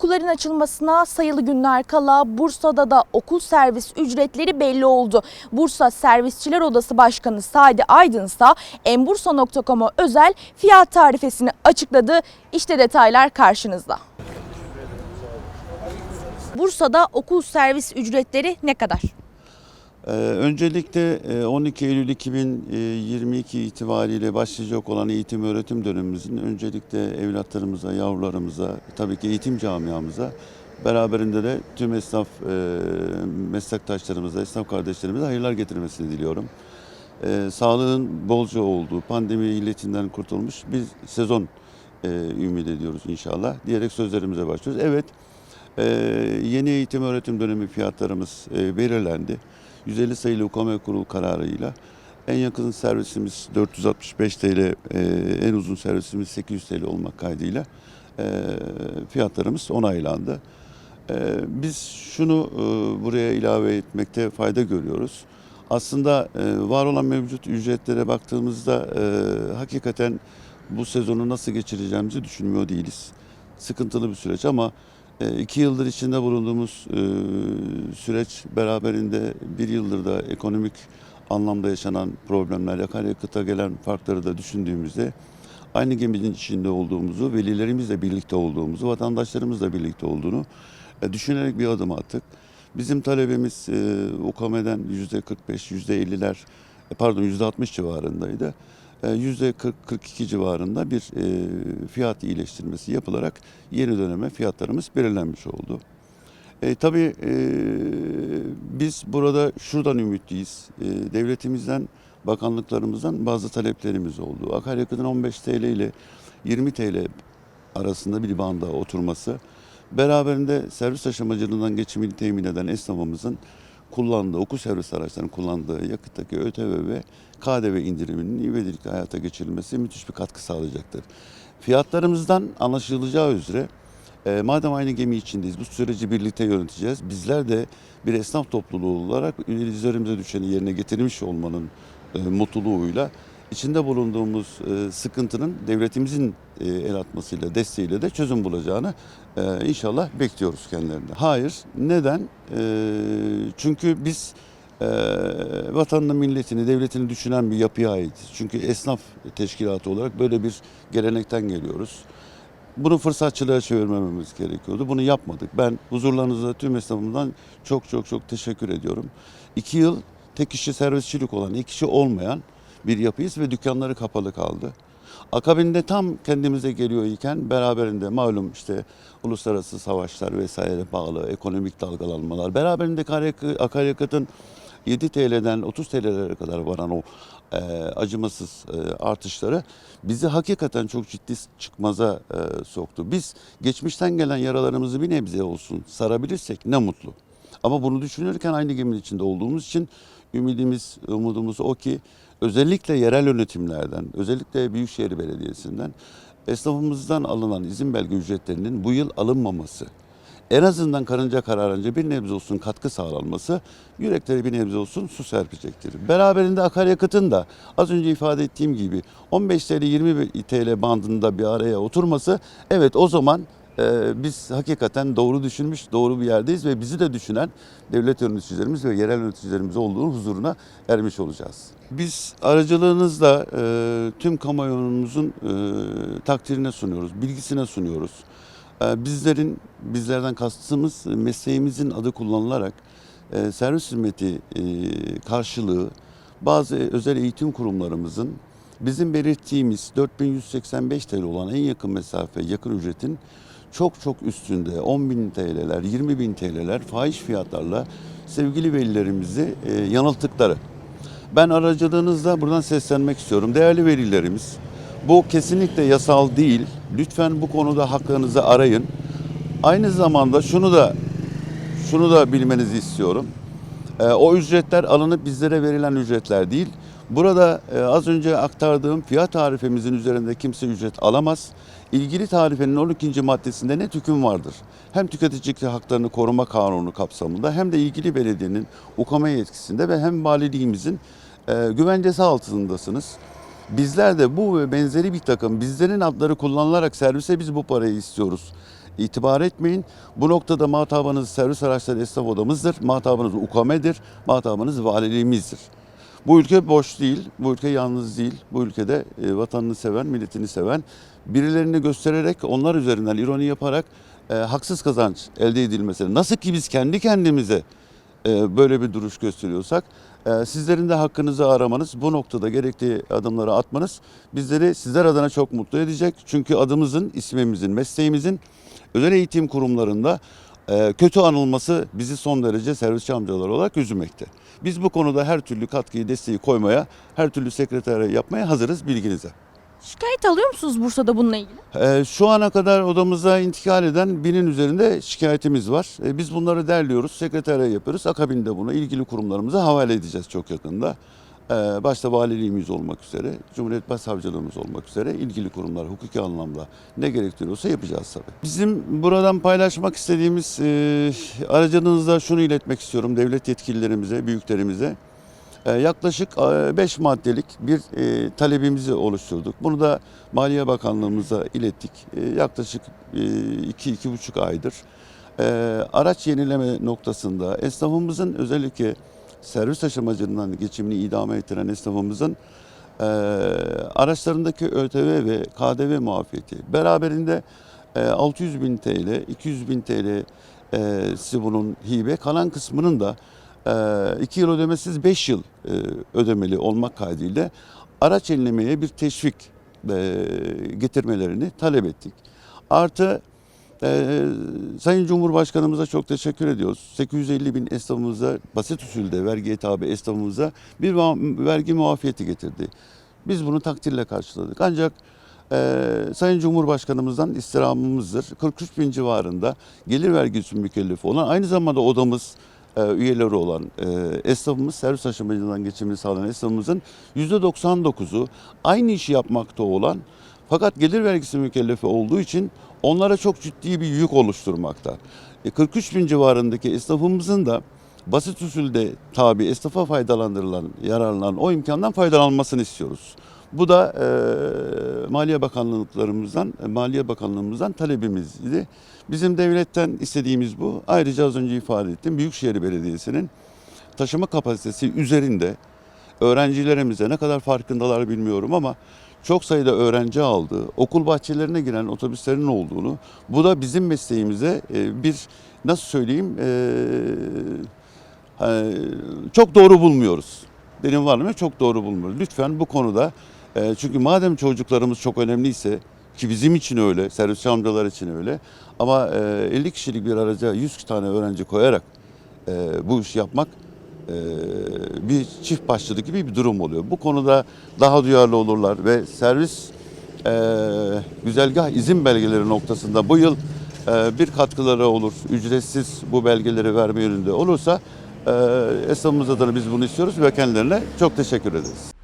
Okulların açılmasına sayılı günler kala Bursa'da da okul servis ücretleri belli oldu. Bursa Servisçiler Odası Başkanı Sadi Aydın ise Embursa.com'a özel fiyat tarifesini açıkladı. İşte detaylar karşınızda. Bursa'da okul servis ücretleri ne kadar? Ee, öncelikle e, 12 Eylül 2022 itibariyle başlayacak olan eğitim öğretim dönemimizin öncelikle evlatlarımıza, yavrularımıza, tabii ki eğitim camiamıza, beraberinde de tüm esnaf e, meslektaşlarımıza, esnaf kardeşlerimize hayırlar getirmesini diliyorum. Ee, Sağlığın bolca olduğu, pandemi illetinden kurtulmuş bir sezon e, ümit ediyoruz inşallah diyerek sözlerimize başlıyoruz. Evet, e, yeni eğitim öğretim dönemi fiyatlarımız e, belirlendi. 150 sayılı UKM kurul kararıyla en yakın servisimiz 465 TL, e, en uzun servisimiz 800 TL olmak kaydıyla e, fiyatlarımız onaylandı. E, biz şunu buraya ilave etmekte fayda görüyoruz. Aslında var olan mevcut ücretlere baktığımızda hakikaten bu sezonu nasıl geçireceğimizi düşünmüyor değiliz. Sıkıntılı bir süreç ama iki yıldır içinde bulunduğumuz e, süreç beraberinde bir yıldır da ekonomik anlamda yaşanan problemler, akaryakıta gelen farkları da düşündüğümüzde aynı geminin içinde olduğumuzu, velilerimizle birlikte olduğumuzu, vatandaşlarımızla birlikte olduğunu e, düşünerek bir adım attık. Bizim talebimiz e, UKM'den yüzde 45, yüzde 50'ler, e, pardon yüzde 60 civarındaydı. E, Yüzde 40-42 civarında bir e, fiyat iyileştirmesi yapılarak yeni döneme fiyatlarımız belirlenmiş oldu. E, tabii e, biz burada şuradan ümitliyiz. E, devletimizden, bakanlıklarımızdan bazı taleplerimiz oldu. Akaryakıtın 15 TL ile 20 TL arasında bir banda oturması, beraberinde servis taşımacılığından geçimini temin eden esnafımızın kullandığı, okul servis araçlarının kullandığı yakıttaki ÖTV ve KDV indiriminin ivedilikle hayata geçirilmesi müthiş bir katkı sağlayacaktır. Fiyatlarımızdan anlaşılacağı üzere e, madem aynı gemi içindeyiz, bu süreci birlikte yöneteceğiz. Bizler de bir esnaf topluluğu olarak üzerimize düşeni yerine getirmiş olmanın e, mutluluğuyla içinde bulunduğumuz e, sıkıntının devletimizin e, el atmasıyla, desteğiyle de çözüm bulacağını e, inşallah bekliyoruz kendilerine. Hayır. Neden? Çünkü biz vatanını, milletini, devletini düşünen bir yapıya aitiz. Çünkü esnaf teşkilatı olarak böyle bir gelenekten geliyoruz. Bunu fırsatçılığa çevirmememiz gerekiyordu. Bunu yapmadık. Ben huzurlarınızda tüm esnafımdan çok çok çok teşekkür ediyorum. İki yıl tek kişi servisçilik olan, iki kişi olmayan bir yapıyız ve dükkanları kapalı kaldı. Akabinde tam kendimize geliyor iken beraberinde malum işte uluslararası savaşlar vesaire bağlı ekonomik dalgalanmalar. Beraberinde akaryakı- akaryakıtın 7 TL'den 30 TL'lere kadar varan o e, acımasız e, artışları bizi hakikaten çok ciddi çıkmaza e, soktu. Biz geçmişten gelen yaralarımızı bir nebze olsun sarabilirsek ne mutlu. Ama bunu düşünürken aynı geminin içinde olduğumuz için ümidimiz, umudumuz o ki özellikle yerel yönetimlerden, özellikle Büyükşehir Belediyesi'nden esnafımızdan alınan izin belge ücretlerinin bu yıl alınmaması, en azından karınca kararınca bir nebze olsun katkı sağlanması yürekleri bir nebze olsun su serpecektir. Beraberinde akaryakıtın da az önce ifade ettiğim gibi 15 TL 20 TL bandında bir araya oturması evet o zaman biz hakikaten doğru düşünmüş, doğru bir yerdeyiz ve bizi de düşünen devlet yöneticilerimiz ve yerel yöneticilerimiz olduğunu huzuruna ermiş olacağız. Biz aracılığınızla e, tüm kamuoyumuzun e, takdirine sunuyoruz, bilgisine sunuyoruz. E, bizlerin, bizlerden kastımız mesleğimizin adı kullanılarak servis hizmeti karşılığı bazı özel eğitim kurumlarımızın bizim belirttiğimiz 4185 TL olan en yakın mesafe yakın ücretin çok çok üstünde 10.000 TL'ler, 20.000 TL'ler fahiş fiyatlarla sevgili velilerimizi e, yanılttıkları. Ben aracılığınızla buradan seslenmek istiyorum. Değerli velilerimiz, bu kesinlikle yasal değil. Lütfen bu konuda haklarınızı arayın. Aynı zamanda şunu da şunu da bilmenizi istiyorum. Ee, o ücretler alınıp bizlere verilen ücretler değil. Burada e, az önce aktardığım fiyat tarifemizin üzerinde kimse ücret alamaz. İlgili tarifenin 12. maddesinde net hüküm vardır. Hem tüketici haklarını koruma kanunu kapsamında hem de ilgili belediyenin ukame yetkisinde ve hem valiliğimizin e, güvencesi altındasınız. Bizler de bu ve benzeri bir takım bizlerin adları kullanılarak servise biz bu parayı istiyoruz itibar etmeyin. Bu noktada muhatabınız servis araçları esnaf odamızdır. Muhatabınız UKM'dir. Muhatabınız valiliğimizdir. Bu ülke boş değil, bu ülke yalnız değil. Bu ülkede e, vatanını seven, milletini seven, birilerini göstererek onlar üzerinden ironi yaparak e, haksız kazanç elde edilmesini. Nasıl ki biz kendi kendimize e, böyle bir duruş gösteriyorsak e, sizlerin de hakkınızı aramanız, bu noktada gerekli adımları atmanız bizleri sizler adına çok mutlu edecek. Çünkü adımızın, ismimizin, mesleğimizin özel eğitim kurumlarında e, kötü anılması bizi son derece servisçi amcalar olarak üzmekte. Biz bu konuda her türlü katkıyı, desteği koymaya, her türlü sekreterya yapmaya hazırız bilginize. Şikayet alıyor musunuz Bursa'da bununla ilgili? Ee, şu ana kadar odamıza intikal eden binin üzerinde şikayetimiz var. Ee, biz bunları derliyoruz, sekreterya yapıyoruz. Akabinde bunu ilgili kurumlarımıza havale edeceğiz çok yakında. Ee, başta valiliğimiz olmak üzere, Cumhuriyet Başsavcılığımız olmak üzere ilgili kurumlar hukuki anlamda ne gerektiriyorsa yapacağız tabii. Bizim buradan paylaşmak istediğimiz e, aracınızda şunu iletmek istiyorum devlet yetkililerimize, büyüklerimize. Ee, Yaklaşık 5 maddelik bir e, talebimizi oluşturduk. Bunu da Maliye Bakanlığımıza ilettik. E, Yaklaşık 2-2,5 aydır. E, Araç yenileme noktasında esnafımızın özellikle servis taşımacılığından geçimini idame ettiren esnafımızın e, araçlarındaki ÖTV ve KDV muafiyeti beraberinde e, 600 bin TL, 200 bin TL e, bunun hibe, kalan kısmının da 2 yıl ödemesiz 5 yıl e, ödemeli olmak kaydıyla araç yenilemeye bir teşvik e, getirmelerini talep ettik. Artı e, Sayın Cumhurbaşkanımıza çok teşekkür ediyoruz. 850 bin esnafımıza basit usulde vergiye tabi esnafımıza bir vergi muafiyeti getirdi. Biz bunu takdirle karşıladık. Ancak e, Sayın Cumhurbaşkanımızdan istirhamımızdır. 43 bin civarında gelir vergisi mükellefi olan aynı zamanda odamız e, üyeleri olan e, esnafımız, servis taşımacılığından geçimini sağlayan esnafımızın %99'u aynı işi yapmakta olan fakat gelir vergisi mükellefi olduğu için onlara çok ciddi bir yük oluşturmakta. E, 43 bin civarındaki esnafımızın da basit usulde tabi esnafa faydalandırılan, yararlanan o imkandan faydalanmasını istiyoruz. Bu da e, Maliye Bakanlıklarımızdan, Maliye Bakanlığımızdan talebimizdi. Bizim devletten istediğimiz bu. Ayrıca az önce ifade ettim. Büyükşehir Belediyesi'nin taşıma kapasitesi üzerinde öğrencilerimize ne kadar farkındalar bilmiyorum ama çok sayıda öğrenci aldığı, okul bahçelerine giren otobüslerin olduğunu, bu da bizim mesleğimize e, bir nasıl söyleyeyim e, e, çok doğru bulmuyoruz. Benim var mı? Çok doğru bulmuyoruz. Lütfen bu konuda e, çünkü madem çocuklarımız çok önemliyse ki bizim için öyle, servisçi amcalar için öyle ama e, 50 kişilik bir araca 100 tane öğrenci koyarak e, bu iş yapmak e, bir çift başlılık gibi bir durum oluyor. Bu konuda daha duyarlı olurlar ve servis e, güzergah izin belgeleri noktasında bu yıl e, bir katkıları olur. Ücretsiz bu belgeleri verme yönünde olursa e, esnafımız adına biz bunu istiyoruz ve kendilerine çok teşekkür ederiz.